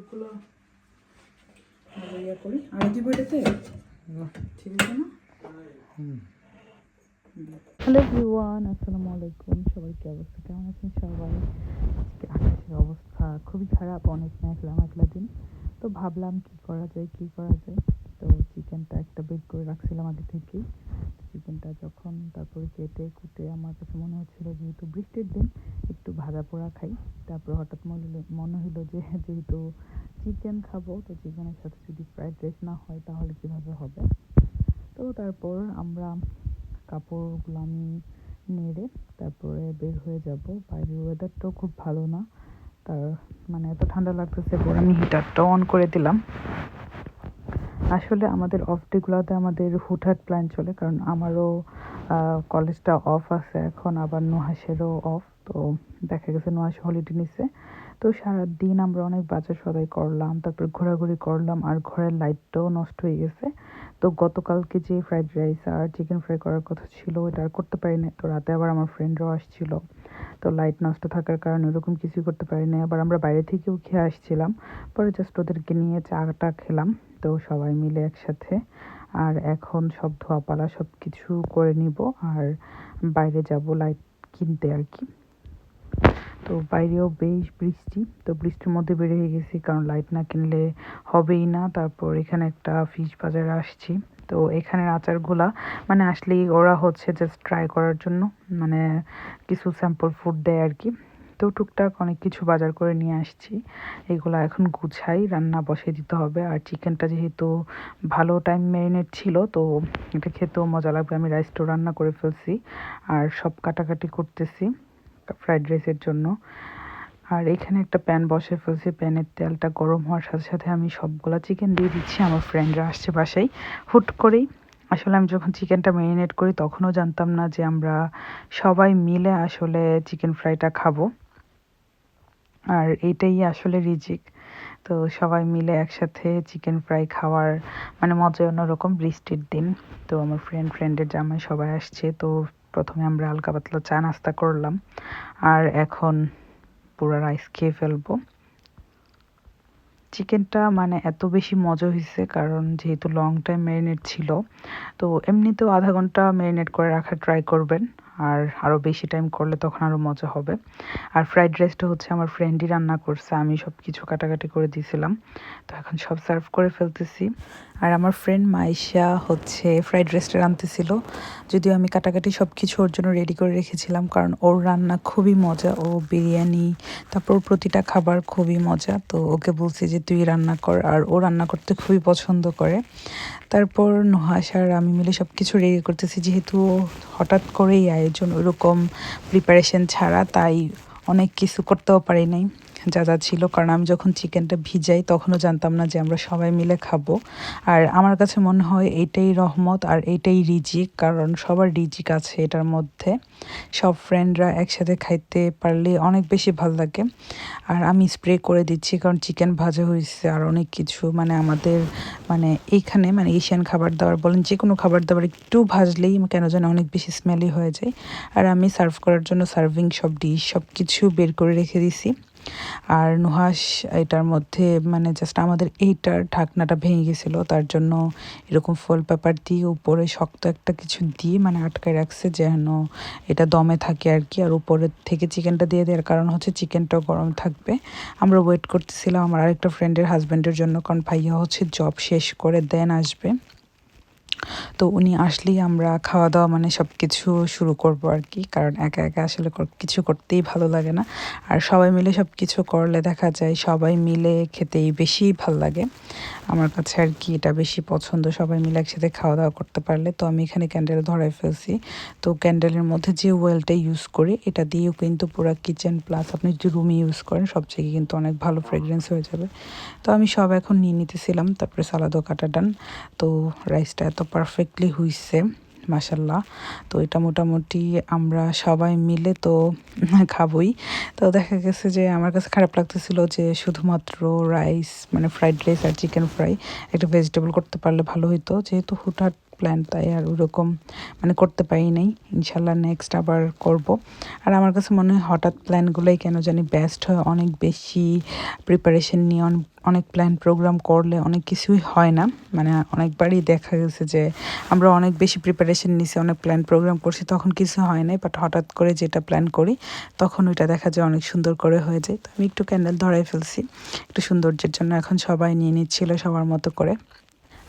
এগুলো ইয়ে করি। আর দিব এটাতে ঠিক আছে না? হ্যালো এভরিওয়ান আসসালামু আলাইকুম। সবাই কি অবস্থা? কেমন আছেন সবাই? আজকে আকাশের অবস্থা খুবই খারাপ অনেক মেঘলা মেঘলা দিন। তো ভাবলাম কি করা যায় কি করা যায়? তো চিকেনটা একটা বের করে রাখছিলাম আগে থেকেই। চিকেনটা যখন তারপরে কেটে কুটে আমার কাছে মনে হচ্ছিল যেহেতু বৃষ্টির দিন, একটু ভাজা পোড়া খাই। তারপরে হঠাৎ মনে হলো মনে হলো যে যেহেতু চিকেন খাব, তো চিকেনের সাথে যদি ফ্রাইড রাইস না হয় তাহলে কীভাবে হবে? তো তারপর আমরা কাপড়গুলো আমি নেড়ে তারপরে বের হয়ে যাব। বাইরের ওয়েদারটাও খুব ভালো না। তার মানে এত ঠান্ডা লাগতেছে পর আমি হিটারটা অন করে দিলাম। আসলে আমাদের অফ ডেগুলোতে আমাদের হুটহাট প্ল্যান চলে, কারণ আমারও কলেজটা অফ আছে এখন, আবার নুহাসেরও অফ তো দেখা গেছে নুহাস হলিডে নিছে। তো সারাদিন আমরা অনেক বাজার সদাই করলাম, তারপর ঘোরাঘুরি করলাম, আর ঘরের লাইটটাও নষ্ট হয়ে গেছে। তো গতকালকে যে ফ্রাইড রাইস আর চিকেন ফ্রাই করার কথা ছিল ওটা আর করতে পারি না তো রাতে আবার আমার ফ্রেন্ডরাও আসছিল। তো লাইট নষ্ট থাকার কারণে ওরকম কিছুই করতে পারি না আবার আমরা বাইরে থেকেও খেয়ে আসছিলাম, পরে জাস্ট ওদেরকে নিয়ে চাটা খেলাম। তো সবাই মিলে একসাথে। আর এখন সব ধোয়াপালা সব কিছু করে নিব আর বাইরে যাব লাইট কিনতে আর কি। তো বাইরেও বেশ বৃষ্টি, তো বৃষ্টির মধ্যে বের হয়ে গেছি কারণ লাইট না কিনলে হবেই না। তারপর এখানে একটা ফিশ বাজারে আসছি, তো এখানের আচারগুলা মানে আসলেই ওরা হচ্ছে জাস্ট ট্রাই করার জন্য মানে কিছু স্যাম্পল ফুড দেয় আর কি। তো টুকটাক অনেক কিছু বাজার করে নিয়ে আসছি। এগুলো এখন গুছাই, রান্না বসিয়ে দিতে হবে। আর চিকেনটা যেহেতু ভালো টাইম ম্যারিনেট ছিল, তো এটা খেতেও মজা লাগবে। আমি রাইসটাও রান্না করে ফেলছি আর সব কাটাকাটি করতেছি ফ্রাইড রাইসের জন্য। আর এখানে একটা প্যান বসে ফেলছি। প্যানের তেলটা গরম হওয়ার সাথে সাথে আমি সবগুলা চিকেন দিয়ে দিচ্ছি। আমার ফ্রেন্ডরা আসছে বাসায়। হুট করেই আসলে আমি যখন চিকেনটা ম্যারিনেট করি, তখনও জানতাম না যে আমরা সবাই মিলে আসলে চিকেন ফ্রাইটা খাব। আর এটাই আসলে রিজিক। তো সবাই মিলে একসাথে চিকেন ফ্রাই খাওয়ার মানে মজা অন্যরকম বৃষ্টির দিন। তো আমার ফ্রেন্ড ফ্রেন্ডের জামাই সবাই আসছে। তো প্রথমে আমরা হালকা পাতলা চা নাস্তা করলাম। আর এখন পুরো রাইস খেয়ে ফেলব। চিকেনটা মানে এত বেশি মজা হয়েছে কারণ যেহেতু লং টাইম ম্যারিনেট ছিল, তো এমনিতেও আধা ঘণ্টা ম্যারিনেট করে রাখার ট্রাই করবেন। আর আরও বেশি টাইম করলে তখন আরও মজা হবে। আর ফ্রাইড রাইসটা হচ্ছে আমার ফ্রেন্ডই রান্না করছে, আমি সব কিছু কাটাকাটি করে দিয়েছিলাম তো এখন সব সার্ভ করে ফেলতেছি। আর আমার ফ্রেন্ড মাইশা হচ্ছে ফ্রাইড রাইসটা রাঁধতেছিল, যদিও আমি কাটাকাটি সব কিছু ওর জন্য রেডি করে রেখেছিলাম, কারণ ওর রান্না খুবই মজা, ও বিরিয়ানি, তারপর ওর প্রতিটা খাবার খুবই মজা। তো ওকে বলছি যে, তুই রান্না কর। আর ও রান্না করতে খুবই পছন্দ করে। তারপর নুহাস আর আমি মিলে সব কিছু রেডি করতেছি, যেহেতু হঠাৎ করেই আয়োজন ওরকম প্রিপারেশন ছাড়া তাই অনেক কিছু করতেও পারি নাই। যা যা ছিল। কারণ আমি যখন চিকেনটা ভিজাই, তখনও জানতাম না যে আমরা সবাই মিলে খাব। আর আমার কাছে মনে হয় এটাই রহমত আর এটাই রিজিক, কারণ সবার রিজিক আছে এটার মধ্যে। সব ফ্রেন্ডরা একসাথে খাইতে পারলে অনেক বেশি ভালো লাগে। আর আমি স্প্রে করে দিচ্ছি, কারণ চিকেন ভাজা হয়েছে আর অনেক কিছু। মানে আমাদের মানে এইখানে মানে এশিয়ান খাবার দাবার বলেন যে কোনো খাবার দাবার একটু ভাজলেই কেন যেন অনেক বেশি স্মেলি হয়ে যায়। আর আমি সার্ভ করার জন্য সার্ভিং সব ডিশ সব কিছু বের করে রেখে দিছি। আর নুহাস এটার মধ্যে মানে জাস্ট আমাদের এইটার ঢাকনাটা ভেঙে গেছিল, তার জন্য এরকম ফল পেপার দিয়ে উপরে শক্ত একটা কিছু দিয়ে মানে আটকায় রাখছে যেন এটা দমে থাকে আর কি, আর উপরের থেকে চিকেনটা দিয়ে দেওয়ার কারণ হচ্ছে চিকেনটাও গরম থাকবে। আমরা ওয়েট করতেছিলাম আমার আরেকটা ফ্রেন্ডের হাজব্যান্ডের জন্য, কারণ ভাইয়া হচ্ছে জব শেষ করে দেন আসবে। তো উনি আসলেই আমরা খাওয়া দাওয়া মানে সব কিছু শুরু করব আর কি। কারণ একা একা আসলে কিছু করতেই ভালো লাগে না। আর সবাই মিলে সব কিছু করলে দেখা যায় সবাই মিলে খেতেই বেশি ভালো লাগে। আমার কাছে আর কি এটা বেশি পছন্দ, সবাই মিলে একসাথে খাওয়া দাওয়া করতে পারলে। তো আমি এখানে ক্যান্ডেল ধরাই ফেলছি। তো ক্যান্ডেলের মধ্যে যে ওয়েলটা ইউজ করি, এটা দিয়েও কিন্তু পুরো কিচেন প্লাস আপনি যদি রুমে ইউজ করেন, সব জায়গায় কিন্তু অনেক ভালো ফ্রেগরেন্স হয়ে যাবে। তো আমি সব এখন নিয়ে নিতেছিলাম, তারপরে সালাদও কাটা ডান তো রাইসটা এত পারফেক্টলি হইছে মাসাল্লাহ তো এটা মোটামুটি আমরা সবাই মিলে তো খাবই। তো দেখা গেছে যে আমার কাছে খারাপ লাগতেছিল যে শুধুমাত্র রাইস মানে ফ্রাইড রাইস আর চিকেন ফ্রাই একটা ভেজিটেবল করতে পারলে ভালো হতো যেহেতু হুটহাট প্ল্যান তাই আর ওরকম মানে করতে পারি নাই। ইনশাল্লাহ নেক্সট আবার করব। আর আমার কাছে মনে হয় হঠাৎ প্ল্যানগুলোই কেন জানি বেস্ট হয়। অনেক বেশি প্রিপারেশন নিয়ে অন- অনেক প্ল্যান প্রোগ্রাম করলে অনেক কিছুই হয় না। মানে অনেকবারই দেখা গেছে যে আমরা অনেক বেশি প্রিপারেশন নিছি, অনেক প্ল্যান প্রোগ্রাম করছি, তখন কিছু হয় নাই। বাট হঠাৎ করে যেটা প্ল্যান করি, তখন ওইটা দেখা যায় অনেক সুন্দর করে হয়ে যায়। তো আমি একটু ক্যান্ডেল ধরাই ফেলছি। একটু সৌন্দর্যের জন্য এখন সবাই নিয়ে নিচ্ছিল সবার মতো করে।